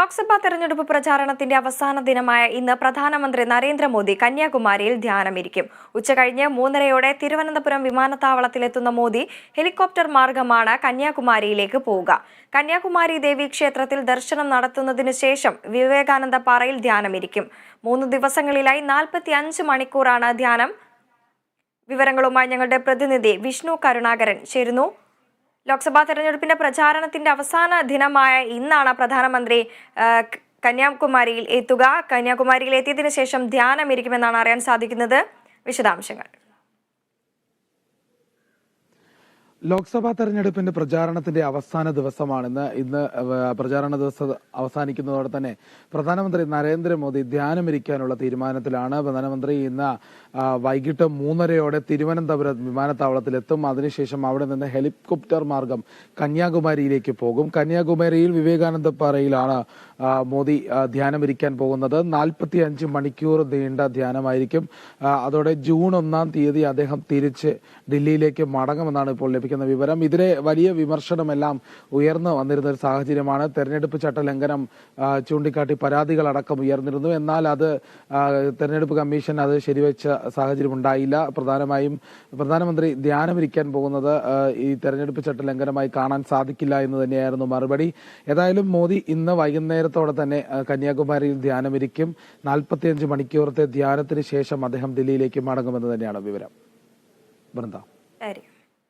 ലോക്സഭാ തെരഞ്ഞെടുപ്പ് പ്രചാരണത്തിന്റെ അവസാന ദിനമായ ഇന്ന് പ്രധാനമന്ത്രി നരേന്ദ്രമോദി കന്യാകുമാരിയിൽ ധ്യാനമിരിക്കും. ഉച്ചകഴിഞ്ഞ് മൂന്നരയോടെ തിരുവനന്തപുരം വിമാനത്താവളത്തിലെത്തുന്ന മോദി ഹെലികോപ്റ്റർ മാർഗമാണ് കന്യാകുമാരിയിലേക്ക് പോവുക. കന്യാകുമാരി ദേവി ക്ഷേത്രത്തിൽ ദർശനം നടത്തുന്നതിനു ശേഷം വിവേകാനന്ദ പാറയിൽ ധ്യാനമിരിക്കും. മൂന്ന് ദിവസങ്ങളിലായി നാൽപ്പത്തി അഞ്ച് മണിക്കൂറാണ് ധ്യാനം. വിവരങ്ങളുമായി ഞങ്ങളുടെ പ്രതിനിധി വിഷ്ണു കരുണാകരൻ ചേരുന്നു. ലോക്സഭാ തെരഞ്ഞെടുപ്പിന്റെ പ്രചാരണത്തിന്റെ അവസാന ദിനമായ ഇന്നാണ് പ്രധാനമന്ത്രി കന്യാകുമാരിയിൽ എത്തുക. കന്യാകുമാരിയിൽ എത്തിയതിനു ശേഷം ധ്യാനം ഇരിക്കുമെന്നാണ് അറിയാൻ സാധിക്കുന്നത്. വിശദാംശങ്ങൾ. ലോക്സഭാ തെരഞ്ഞെടുപ്പിന്റെ പ്രചാരണത്തിന്റെ അവസാന ദിവസമാണ് ഇന്ന് ഇന്ന് പ്രചാരണ ദിവസം അവസാനിക്കുന്നതോടെ തന്നെ പ്രധാനമന്ത്രി നരേന്ദ്രമോദി ധ്യാനമിരിക്കാനുള്ള തീരുമാനത്തിലാണ്. പ്രധാനമന്ത്രി ഇന്ന് വൈകിട്ട് മൂന്നരയോടെ തിരുവനന്തപുരം വിമാനത്താവളത്തിലെത്തും. അതിനുശേഷം അവിടെ നിന്ന് ഹെലികോപ്റ്റർ മാർഗം കന്യാകുമാരിയിലേക്ക് പോകും. കന്യാകുമാരിയിൽ വിവേകാനന്ദ പാറയിലാണ് മോദി ധ്യാനമിരിക്കാൻ പോകുന്നത്. നാൽപ്പത്തി അഞ്ച് മണിക്കൂർ നീണ്ട ധ്യാനമായിരിക്കും. അതോടെ ജൂൺ ഒന്നാം തീയതി അദ്ദേഹം തിരിച്ച് ഡൽഹിയിലേക്ക് മടങ്ങുമെന്നാണ് ഇപ്പോൾ ലഭിക്കുന്ന വിവരം. ഇതിലെ വലിയ വിമർശനമെല്ലാം ഉയർന്നു വന്നിരുന്ന ഒരു സാഹചര്യമാണ്. തെരഞ്ഞെടുപ്പ് ചട്ട ലംഘനം ചൂണ്ടിക്കാട്ടി പരാതികളടക്കം ഉയർന്നിരുന്നു. എന്നാൽ അത് തെരഞ്ഞെടുപ്പ് കമ്മീഷൻ അത് ശരിവെച്ച സാഹചര്യം ഉണ്ടായില്ല പ്രധാനമായും പ്രധാനമന്ത്രി ധ്യാനമിരിക്കാൻ പോകുന്നത് ഈ തെരഞ്ഞെടുപ്പ് ചട്ട ലംഘനമായി കാണാൻ സാധിക്കില്ല എന്ന് തന്നെയായിരുന്നു മറുപടി. ഏതായാലും മോദി ഇന്ന് വൈകുന്നേരത്തോടെ തന്നെ കന്യാകുമാരിയിൽ ധ്യാനമിരിക്കും. നാൽപ്പത്തിയഞ്ച് മണിക്കൂറത്തെ ധ്യാനത്തിന് ശേഷം അദ്ദേഹം ദില്ലിയിലേക്ക് മടങ്ങുമെന്ന് തന്നെയാണ് വിവരം. വൃന്ദ